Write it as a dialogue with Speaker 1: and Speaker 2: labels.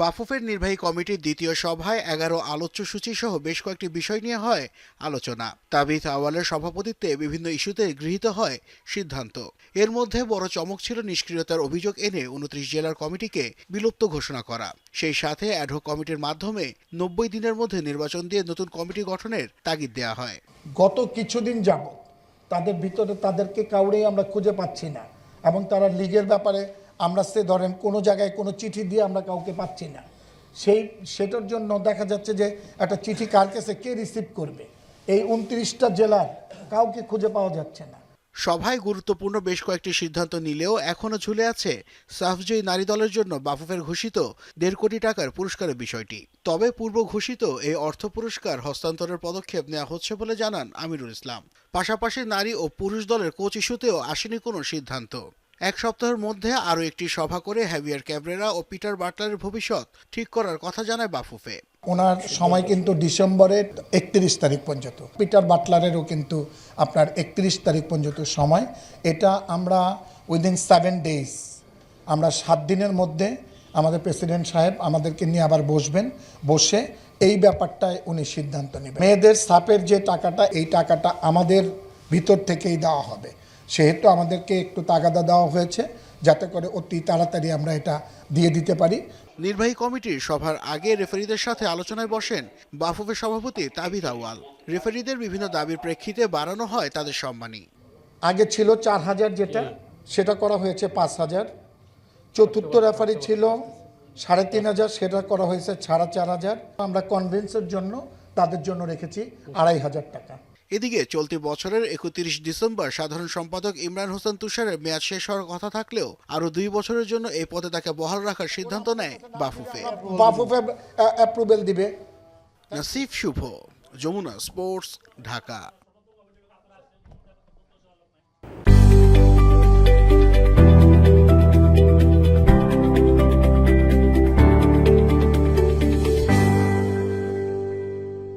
Speaker 1: বাফুফের নির্বাহী কমিটির দ্বিতীয় সভায় এগারো আলোচ্য সূচি সহ বেশ কয়েকটি বিষয় নিয়ে হয় আলোচনা। তাবিথ আওয়ালের সভাপতিত্বে বিভিন্ন ইস্যুতে গৃহীত হয় সিদ্ধান্ত। এর মধ্যে বড় চমক ছিল নিষ্ক্রিয়তার অভিযোগ এনে উনত্রিশ জেলার কমিটিকে বিলুপ্ত ঘোষণা করা। সেই সাথে অ্যাডহক কমিটির মাধ্যমে নব্বই দিনের মধ্যে নির্বাচন দিয়ে নতুন কমিটি গঠনের তাগিদ দেওয়া হয়।
Speaker 2: গত কিছুদিন যাব তাদের ভিতরে তাদেরকে কাউরেই আমরা খুঁজে পাচ্ছি না। এবং তারা লিগের ব্যাপারে আমরা সে ধরেন কোনো জায়গায় কোনো চিঠি দিয়ে আমরা কাউকে পাচ্ছি না। সেই, সেটার জন্য দেখা যাচ্ছে যে একটা চিঠি কার কাছে কে রিসিভ করবে? এই উনত্রিশটা জেলার কাউকে খুঁজে পাওয়া যাচ্ছে না।
Speaker 1: সভায় গুরুত্বপূর্ণ বেশ কয়েকটি সিদ্ধান্ত নিলেও এখনও ঝুলে আছে সাফজয়ী নারী দলের জন্য বাফুফের ঘোষিত দেড় কোটি টাকার পুরস্কারের বিষয়টি। তবে পূর্ব ঘোষিত এই অর্থ পুরস্কার হস্তান্তরের পদক্ষেপ নেওয়া হচ্ছে বলে জানান আমিরুল ইসলাম। পাশাপাশি নারী ও পুরুষ দলের কোচ ইস্যুতেও আসেনি কোনো সিদ্ধান্ত। এক সপ্তাহের মধ্যে আরও একটি সভা করে হ্যাভিয়ার ক্যাবরেরা ও পিটার বাটলারের ভবিষ্যৎ ঠিক করার কথা জানায় বাফুফে।
Speaker 2: ওনার সময় কিন্তু ডিসেম্বরের একত্রিশ তারিখ পর্যন্ত। পিটার বাটলারেরও কিন্তু আপনার একত্রিশ তারিখ পর্যন্ত সময়। এটা আমরা উইদিন সেভেন ডেজ আমরা সাত দিনের মধ্যে আমাদের প্রেসিডেন্ট সাহেব আমাদেরকে নিয়ে আবার বসবেন, বসে এই ব্যাপারটায় উনি সিদ্ধান্ত নেবেন। মেয়েদের সাপের যে টাকাটা, এই টাকাটা আমাদের ভিতর থেকেই দেওয়া হবে। সেহেতু আমাদেরকে একটু তাগাদা দেওয়া হয়েছে যাতে করে অতি তাড়াতাড়ি আমরা এটা দিয়ে দিতে পারি।
Speaker 1: নির্বাহী কমিটির সভার আগে রেফারিদের সাথে আলোচনায় বসেন বাফুফের সভাপতি তাবিদ আওয়াল রেফারিদের বিভিন্ন দাবির প্রেক্ষিতে বাড়ানো হয় তাদের সম্মানী
Speaker 2: আগে ছিল চার হাজার যেটা সেটা করা হয়েছে পাঁচ হাজার। চতুর্থ রেফারি ছিল সাড়ে তিন হাজার সেটা করা হয়েছে সাড়ে চার হাজার। আমরা কনভেন্সের জন্য তাদের জন্য রেখেছি আড়াই হাজার টাকা।
Speaker 1: এদিকে চলতি বছরের একত্রিশ ডিসেম্বর সাধারণ সম্পাদক ইমরান হোসেন তুষারের মেয়াদ শেষ হওয়ার কথা থাকলেও আরও দুই বছরের জন্য এই পদে তাকে বহাল রাখার সিদ্ধান্ত নেয় বাফুফে।
Speaker 2: বাফুফে অ্যাপ্রুভেল দিবে।
Speaker 1: নাসিফ শুভ যমুনা স্পোর্টস ঢাকা।